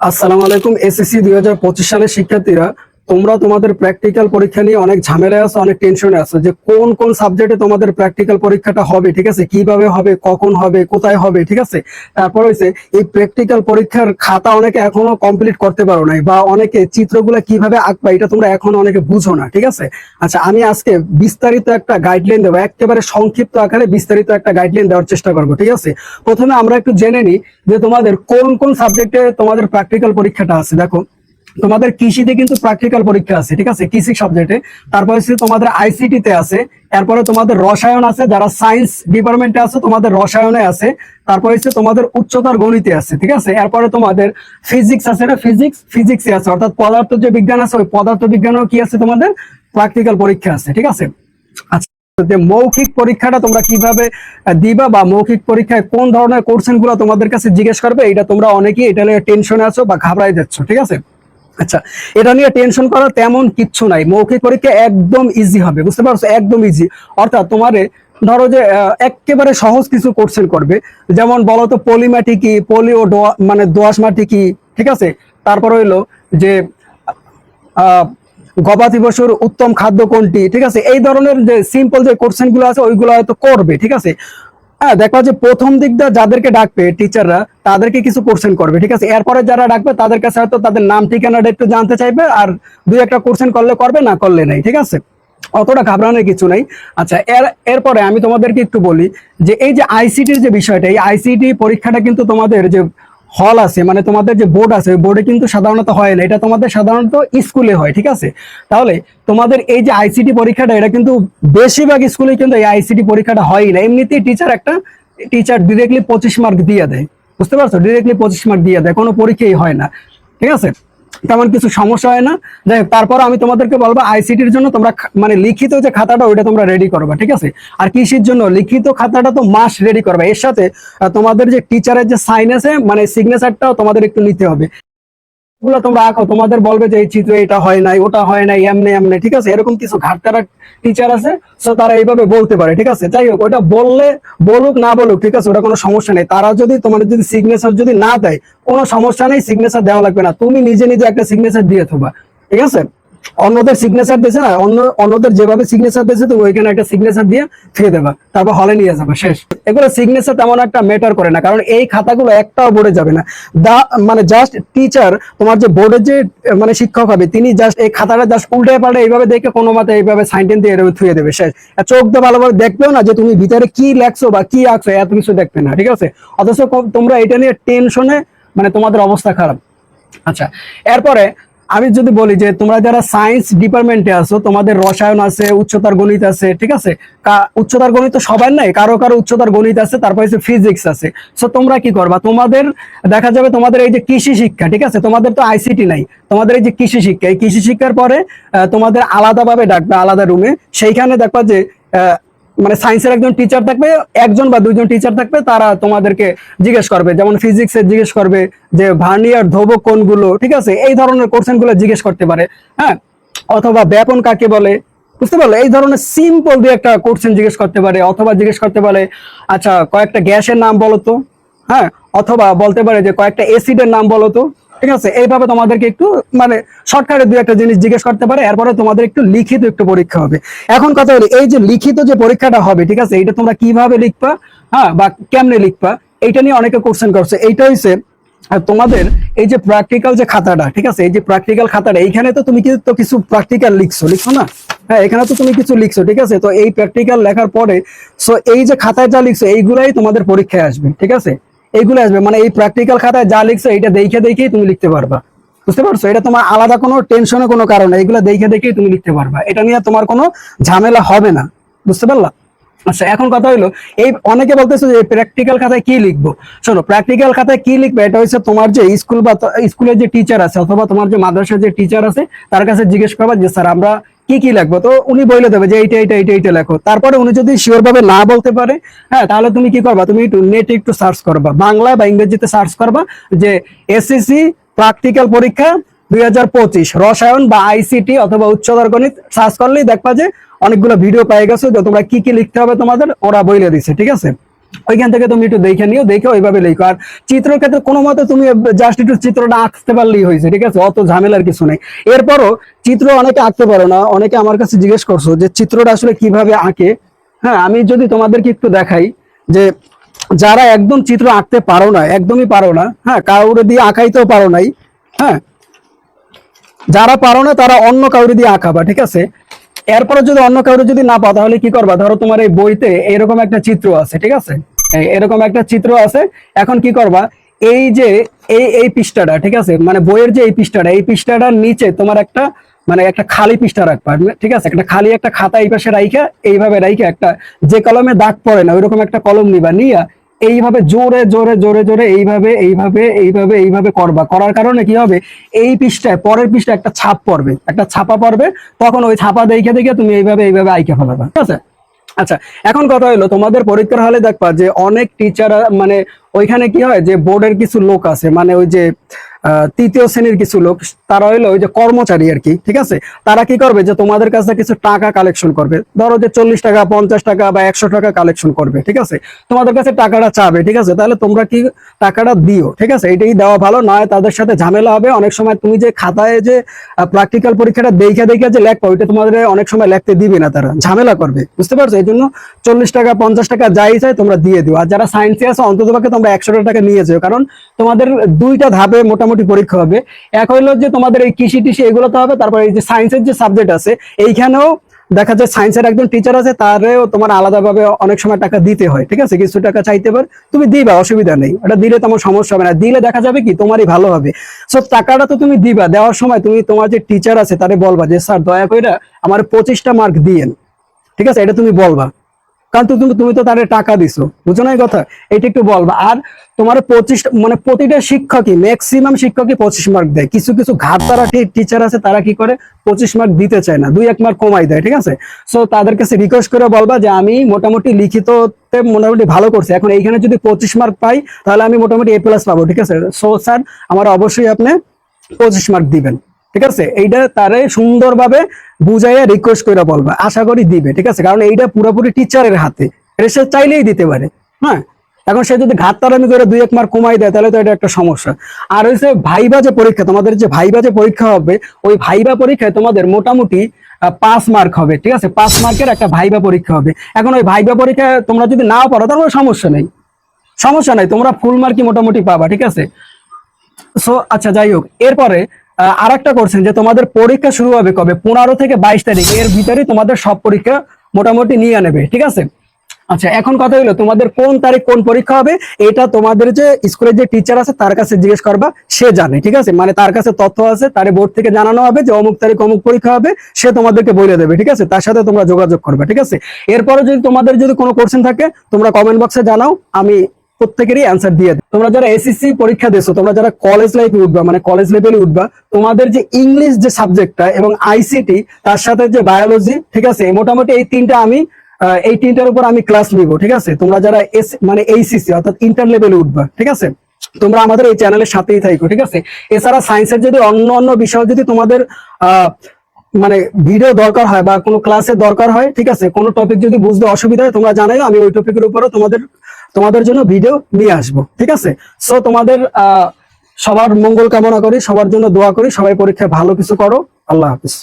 আসসালামু আলাইকুম এসএসসি দুই হাজার পঁচিশ সালের শিক্ষার্থীরা। তোমরা তোমাদের প্র্যাকটিক্যাল পরীক্ষা নিয়ে অনেক ঝামেলায় আছো, অনেক টেনশনে আছো যে কোন কোন সাবজেক্টে তোমাদের প্র্যাকটিক্যাল পরীক্ষাটা হবে, ঠিক আছে? কীভাবে হবে, কখন হবে, কোথায় হবে, ঠিক আছে? তারপর হয়েছে এই প্র্যাকটিক্যাল পরীক্ষার খাতা অনেকে এখনও কমপ্লিট করতে পারো নাই বা অনেকে চিত্রগুলো কীভাবে আঁকবা, এটা তোমরা এখনও অনেকে বুঝো না, ঠিক আছে? আচ্ছা আমি আজকে বিস্তারিত একটা গাইডলাইন দেবো, একেবারে সংক্ষিপ্ত আকারে বিস্তারিত একটা গাইডলাইন দেওয়ার চেষ্টা করব, ঠিক আছে? প্রথমে আমরা একটু জেনে নিই যে তোমাদের কোন কোন সাবজেক্টে তোমাদের প্র্যাকটিক্যাল পরীক্ষাটা আছে, দেখো। তোমাদের কৃষিতে কিন্তু প্র্যাকটিক্যাল পরীক্ষা আছে, ঠিক আছে? কৃষি সাবজেক্টে তারপরে হচ্ছে তোমাদের আইসিটি তে আছে। এরপরে তোমাদের রসায়ন আছে, যারা সায়েন্স ডিপার্টমেন্টে আছে, তোমাদের রসায়নে আছে। তারপরে হচ্ছে তোমাদের উচ্চতর গণিতে আছে, ঠিক আছে? এরপরে তোমাদের ফিজিক্স আছে না? ফিজিক্স ফিজিক্সে আছে। অর্থাৎ পদার্থ যে বিজ্ঞান আছে, ওই পদার্থ বিজ্ঞানেও কি আছে তোমাদের? প্র্যাকটিক্যাল পরীক্ষা আছে, ঠিক আছে? আচ্ছা যে মৌখিক পরীক্ষাটা তোমরা কীভাবে দিবা বা মৌখিক পরীক্ষায় কোন ধরনের কোশ্চেনগুলো তোমাদের কাছে জিজ্ঞেস করবে এটা তোমরা অনেকেই এটা নিয়ে টেনশনে আছো বা ঘাবড়াই যাচ্ছ, ঠিক আছে? আচ্ছা এটা নিয়ে টেনশন করার তেমন কিচ্ছু নাই। মৌখিক পরীক্ষা একদম ইজি হবে, বুঝতে পারছ? একদম ইজি অর্থাৎ তোমারে, ধরো যে একেবারে সহজ কিছু কোশ্চেন করবে। যেমন বলো তো, পলিমাটি কি পলিও মানে দোয়াশ মাটি কি, ঠিক আছে? তারপর হইল যে গবাদি পশুর উত্তম খাদ্য কোনটি, ঠিক আছে? এই ধরনের যে সিম্পল যে কোশ্চেনগুলো আছে, ওইগুলো হয়তো করবে, ঠিক আছে? হ্যাঁ দেখবা যে প্রথম দিকটা যাদেরকে ডাকবে টিচাররা তাদেরকে কিছু কোশ্চেন করবে, ঠিক আছে? এরপরে যারা ডাকবে, তাদের কাছে হয়তো তাদের নাম, ঠিকানাটা একটু জানতে চাইবে, আর দুই একটা কোশ্চেন করলে করবে, না করলে নাই, ঠিক আছে? অতটা ঘাবড়ানোর কিছু নাই। আচ্ছা এর, এরপরে আমি তোমাদেরকে একটু বলি যে, এই যে আইসিটির যে বিষয়টা, এই আইসিটি পরীক্ষাটা কিন্তু তোমাদের যে হল আছে মানে তোমাদের যে বোর্ড আছে, ওই বোর্ডে কিন্তু সাধারণত হয় না। এটা তোমাদের সাধারণত স্কুলে হয়, ঠিক আছে? তাহলে তোমাদের এই যে আইসিটি পরীক্ষাটা, এটা কিন্তু বেশিরভাগ স্কুলে কিন্তু এই আইসিটি পরীক্ষাটা হয় না। এমনিতেই টিচার একটা টিচার ডিরেক্টলি পঁচিশ মার্ক দিয়ে দেয়। বুঝতে পারছ? ডিরেক্টলি পঁচিশ মার্ক দিয়ে দেয়, কোনো পরীক্ষাই হয় না। ঠিক আছে? তেমন কিছু সমস্যা হয় না। যাই তারপর আমি তোমাদেরকে বলব আইসিটির জন্য তোমরা মানে লিখিত যে খাতাটা, ওইটা তোমরা রেডি করবা, ঠিক আছে? আর কৃষির জন্য? লিখিত খাতাটা তো মাস রেডি করবা। এর সাথে তোমাদের যে টিচারের যে সাইন আছে মানে সিগনেচারটাও তোমাদের একটু নিতে হবে। গুলো তোমরা আঁকো, তোমাদের বলবে যে এই চিত্র এটা হয় নাই, ওটা হয় নাই, এমনি এমনি, ঠিক আছে? এরকম কিছু ঘাটতারা টিচার আছে সো তারা এইভাবে বলতে পারে, ঠিক আছে? যাই হোক, ওটা বললে বলুক, না বলুক, ঠিক আছে? ওটা কোনো সমস্যা নেই। তারা যদি তোমার যদি সিগনেচার যদি না দেয়, কোনো সমস্যা নেই সিগনেচার দেওয়া লাগবে না। তুমি নিজে নিজে একটা সিগনেচার দিয়ে থবা, ঠিক আছে? অন্যদের সিগনেচার দিয়েছে না, অন্য, অন্যদের যেভাবে সিগনেচার দিয়েছে তুমি ওইখানে একটা সিগনেচার দিয়ে ফেলে দেবা। তারপর হলে নিয়ে যাবে, শেষ। এগুলো সিগনেচার তেমন একটা ম্যাটার করে না, কারণ এই খাতাগুলো একটাও বোর্ডে যাবে না। দা মানে জাস্ট টিচার তোমার যে বোর্ডের যে মানে শিক্ষক হবে, তিনি জাস্ট এই খাতাটা জাস্ট উল্টে পাল্টে এইভাবে দেখে কোনো মতে এইভাবে সাইনটেন দিয়ে এরকম থুয়ে দেবে, শেষ। চোখ দিয়ে ভালোভাবে দেখবেও না যে তুমি ভিতরে কি লেখছো বা কি আঁকছো, এত কিছু দেখবে না, ঠিক আছে? অথচ তোমরা এটা নিয়ে টেনশনে মানে তোমাদের অবস্থা খারাপ। আচ্ছা এরপরে আমি যদি বলি যে তোমরা যারা সায়েন্স ডিপার্টমেন্টে আছো, তোমাদের রসায়ন আছে, উচ্চতার গণিত আছে, ঠিক আছে? উচ্চতার গণিত তো সবার নাই, কারও কারও উচ্চতার গণিত আছে, তারপর হচ্ছে ফিজিক্স আছে। সো তোমরা কি করবা? তোমাদের, দেখা যাবে তোমাদের এই যে কৃষি শিক্ষা, ঠিক আছে? তোমাদের তো আইসিটি নাই। তোমাদের এই যে কৃষি শিক্ষা, এই কৃষি শিক্ষার পরে তোমাদের আলাদাভাবে ডাকবে, আলাদা রুমে সেইখানে দেখবা যে মানে সায়েন্সের একজন টিচার থাকবে, একজন বা দুইজন টিচার থাকবে, তারা তোমাদেরকে জিজ্ঞেস করবে। যেমন ফিজিক্সের জিজ্ঞেস করবে যে, ভার্নিয়ার ধ্রুবক কোনগুলো? ঠিক আছে? এই ধরনের কোশ্চেনগুলো জিজ্ঞেস করতে পারে হ্যাঁ? অথবা ব্যাপন কাকে বলে? বুঝতে পারল? এই ধরনের সিম্পল দিয়ে একটা কোশ্চেন জিজ্ঞেস করতে পারে, অথবা জিজ্ঞেস করতে পারে আচ্ছা কয়েকটা গ্যাসের নাম বলো তো? হ্যাঁ? অথবা বলতে পারে যে, কয়েকটা অ্যাসিডের নাম বলো তো? ঠিক আছে? এইভাবে তোমাদেরকে একটু মানে শর্টকাটে দু একটা জিনিস জিজ্ঞেস করতে পারে, এরপরে তোমাদের একটু লিখিত একটু পরীক্ষা হবে। এখন কথা হলো, এই যে লিখিত যে পরীক্ষাটা হবে, ঠিক আছে? এটা তোমরা কীভাবে লিখবা হ্যাঁ? বা কেমনে লিখবা, এইটা নিয়ে অনেকে কোশ্চেন করছে। এইটা আর তোমাদের এই যে প্র্যাকটিক্যাল যে খাতাটা, ঠিক আছে? এই যে প্র্যাকটিক্যাল খাতাটা, এইখানে তো তুমি কিন্তু কিছু প্র্যাকটিক্যাল লিখছো লিখছো না? হ্যাঁ এখানে তো তুমি কিছু লিখছো, ঠিক আছে? তো এই প্র্যাকটিক্যাল লেখার পরে সো এই যে খাতায় যা লিখছো, এইগুলাই তোমাদের পরীক্ষায় আসবে, ঠিক আছে? এইগুলো আসবে। মানে এই প্র্যাকটিক্যাল খাতায় যা লিখছো এটা দেখে দেখেই তুমি লিখতে পারবা। বুঝতে পারছ? এটা তোমার আলাদা কোনো টেনশনের কোনো কারণ এগুলো দেখে দেখেই তুমি লিখতে পারবা। এটা নিয়ে তোমার কোনো ঝামেলা হবে না। বুঝতে পারলা? আচ্ছা এখন কথা হইল এই অনেকে বলতেছে যে প্র্যাকটিক্যাল খাতায় কি লিখব? শোনো প্র্যাকটিক্যাল খাতায় কি লিখবে? এটা হচ্ছে তোমার যে স্কুল বা স্কুলের যে টিচার আছে অথবা তোমার যে মাদ্রাসার যে টিচার আছে, তার কাছে জিজ্ঞেস করবা যে, স্যার, আমরা কি কি লিখব তো উনি বলে দেবে যে এইটা এইটা এইটা এইটা লেখো। তারপরে উনি যদি শিওর ভাবে না বলতে পারে হ্যাঁ তাহলে তুমি কি করবা? তুমি একটু নেটে একটু সার্চ করবা। বাংলা বা ইংরেজিতে সার্চ করবা যে এসএসসি প্র্যাকটিক্যাল পরীক্ষা দুই হাজার পঁচিশ, রসায়ন বা আইসিটি অথবা উচ্চতর গণিত সার্চ করলেই দেখবা যে অনেকগুলো ভিডিও পেয়ে গেছো তোমরা কি কি লিখতে হবে তোমাদের, ওরা বইলে দিছে, ঠিক আছে? ওইখান থেকে তুমি একটু দেখে নিও দেখে ওইভাবে লিখো। আর চিত্রের ক্ষেত্রে কোনো মতে তুমি জাস্ট একটু চিত্রটা আঁকতে পারলেই হয়েছে, ঠিক আছে? অত ঝামেলার কিছু নেই। এরপরও চিত্র অনেকে আঁকতে পারো না, অনেকে আমার কাছে জিজ্ঞেস করছ যে চিত্রটা আসলে কীভাবে আঁকে? হ্যাঁ আমি যদি তোমাদেরকে একটু দেখাই যে যারা একদম চিত্র আঁকতে পারো না, একদমই পারো না হ্যাঁ কাউরে দিয়ে আঁকাইতেও পারো নাই হ্যাঁ যারা পারো না তারা অন্য কাউরে দিয়ে আঁকাবা, ঠিক আছে? এরপরে যদি অন্য কাউরে যদি না পাও, তাহলে কি করবা? ধরো তোমার এই বইতে এরকম একটা চিত্র আছে, ঠিক আছে? এরকম একটা চিত্র আছে। এখন কি করবা? এই যে, এই এই পৃষ্ঠাটা, ঠিক আছে? মানে বইয়ের যে এই পৃষ্ঠাটা, এই পৃষ্ঠাটার নিচে তোমার একটা মানে একটা খালি পৃষ্ঠা রাখবা, ঠিক আছে? একটা খালি একটা খাতা এই পাশে রাইখা, এইভাবে রাইখা একটা, যে কলমে দাগ পড়ে না, ওইরকম একটা কলম নিবা, নিয়া এইভাবে জোরে জোরে জোরে জোরে, এইভাবে এইভাবে এইভাবে এইভাবে করবা। করার কারণে কি হবে? এই পৃষ্ঠায়, পরের পৃষ্ঠায় একটা ছাপ পড়বে। একটা ছাপা পড়বে, তখন ওই ছাপা দেখে দেখে তুমি এইভাবে এইভাবে আইকে ফেলাবে। ঠিক আছে? আচ্ছা এখন কথা হলো, তোমাদের পরীক্ষার হলে দেখবা যে অনেক টিচার মানে ওইখানে কি হয় যে বোর্ডের কিছু লোক আছে মানে ওই যে তৃতীয় শ্রেণির কিছু লোক, তারা হইল ওই যে কর্মচারী আর কি, ঠিক আছে? তারা কি করবে যে তোমাদের কাছে কিছু টাকা কালেকশন করবে। ধরো যে চল্লিশ টাকা, পঞ্চাশ টাকা বা একশো টাকা কালেকশন করবে, ঠিক আছে? তোমাদের কাছে টাকাটা চাবে, ঠিক আছে? তাহলে তোমরা কি টাকাটা দিও, ঠিক আছে? এটাই দেওয়া ভালো, নয় তাদের সাথে ঝামেলা হবে। অনেক সময় তুমি যে খাতায় যে প্র্যাকটিক্যাল পরীক্ষাটা দেখে দেখে যে লেখবা, ওইটা তোমাদের অনেক সময় লেখতে দিবে না তারা, ঝামেলা করবে, বুঝতে পারছ? এই জন্য চল্লিশ টাকা, পঞ্চাশ টাকা যাই চাই তোমরা দিয়ে দিও। আর যারা সায়েন্সে আছে অন্তত তোমরা একশো টাকা নিয়ে যাও, কারণ তোমাদের দুইটা ধাপে মোটামুটি পরীক্ষা হবে। এক হইল যে তোমাদের এই কৃষি টিষি এগুলো তো হবে, তারপর এই যে সায়েন্সের যে সাবজেক্ট আছে, এইখানেও দেখা যায় সায়েন্সের একজন টিচার আছে, তারেও তোমার আলাদাভাবে অনেক সময় টাকা দিতে হয়, ঠিক আছে? কিছু টাকা চাইতে পার, তুমি দিবা, অসুবিধা নেই। ওটা দিলে তোমার সমস্যা হবে না। দিলে দেখা যাবে কি, তোমারই ভালো হবে। সো টাকাটা তো তুমি দিবা, দেওয়ার সময় তুমি তোমার যে টিচার আছে, তারে বলবা যে, স্যার, দয়া করে আমার পঁচিশটা মার্ক দিয়েন। ঠিক আছে? এটা তুমি বলবা। কারণ তুমি তুমি তো তারে টাকা দিছো। বুঝো না কথা? এটা একটু বলবা আর তোমার পঁচিশ মানে প্রতিটা শিক্ষকই ম্যাক্সিমাম শিক্ষকই পঁচিশ মার্ক দেয়। কিছু কিছু ঘাট তারা টিচার আছে, তারা কি করে? পঁচিশ মার্ক দিতে চায় না। দুই এক মার্ক কমাই দেয়, ঠিক আছে? সো তাদের কাছে রিকোয়েস্ট করে বলবা যে, আমি মোটামুটি লিখিততে মোটামুটি ভালো করছি। এখন এইখানে যদি পঁচিশ মার্ক পাই, তাহলে আমি মোটামুটি এ প্লাস পাবো, ঠিক আছে? সো স্যার আমার অবশ্যই আপনি পঁচিশ মার্ক দিবেন। ঠিক আছে? এইটা তারে সুন্দরভাবে বুঝাইয়া রিকোয়েস্ট করে বলবা। আশা করি দিবে, ঠিক আছে? কারণ এইটা পুরোপুরি টিচারের হাতে। এটা সে চাইলেই দিতে পারে হ্যাঁ? এখন সে যদি ঘাটতারামি করে দুই, এক মার্ক কমাই দেয়, তাহলে তো এটা একটা সমস্যা। আর হচ্ছে ভাইবা যে পরীক্ষা, তোমাদের যে ভাইবা যে পরীক্ষা হবে, ওই ভাইবা পরীক্ষায় তোমাদের মোটামুটি পাঁচ মার্ক হবে, ঠিক আছে? পাঁচ মার্কের একটা ভাইবা পরীক্ষা হবে। এখন ওই ভাইবা পরীক্ষায় তোমরা যদি নাও পারো তাহলে সমস্যা নেই। সমস্যা নাই, তোমরা ফুল মার্কই মোটামুটি পাবা, ঠিক আছে? সো আচ্ছা যাই হোক। এরপরে আর একটা করছেন যে তোমাদের পরীক্ষা শুরু হবে কবে? পনেরো থেকে বাইশ তারিখ। এর ভিতরে তোমাদের সব পরীক্ষা মোটামুটি নিয়ে নেবে, ঠিক আছে? আচ্ছা এখন কথা হলো, তোমাদের কোন তারিখ কোন পরীক্ষা হবে? এটা তোমাদের যে স্কুলের যে টিচার আছে, তার কাছে জিজ্ঞেস করবা, সে জানে, ঠিক আছে? মানে তার কাছে তথ্য আছে তার বোর্ড থেকে জানানো হবে যে অমুক তারিখ অমুক পরীক্ষা হবে, সে তোমাদেরকে বলে দেবে, ঠিক আছে? তার সাথে তোমরা যোগাযোগ করবে, ঠিক আছে? এরপরে যদি তোমাদের যদি কোনো কোশ্চেন থাকে, তোমরা কমেন্ট বক্সে জানাও, আমি প্রত্যেকেরই অ্যান্সার দিয়ে দেয়। তোমরা যারা এসএসসি পরীক্ষা দিছো তোমরা যারা কলেজ লাইফে উঠবা মানে কলেজ লেভেলে উঠবা, তোমাদের যে ইংলিশ যে সাবজেক্টটা এবং আইসিটি তার সাথে যে বায়োলজি ঠিক আছে মোটামুটি এই তিনটা আমি এই তিনটার উপর আমি ক্লাস নিব, ঠিক আছে? তোমরা যারা এস মানে এইসিসি অর্থাৎ ইন্টার লেভেলে উঠবা, ঠিক আছে? তোমরা আমাদের এই চ্যানেলের সাথেই থাকো ঠিক আছে? এছাড়া সায়েন্সের যদি অন্য অন্য বিষয় যদি তোমাদের মানে ভিডিও দরকার হয় বা কোনো ক্লাসে দরকার হয়, ঠিক আছে? কোনো টপিক যদি বুঝতে অসুবিধা হয়, তোমরা জানাই আমি ওই টপিকের উপরও তোমাদের তোমাদের জন্য ভিডিও নিয়ে আসব, ঠিক আছে? সো তোমাদের সবার মঙ্গল কামনা করি, সবার জন্য দোয়া করি, সবাই পরীক্ষায় ভালো কিছু করো, আল্লাহ হাফিজ।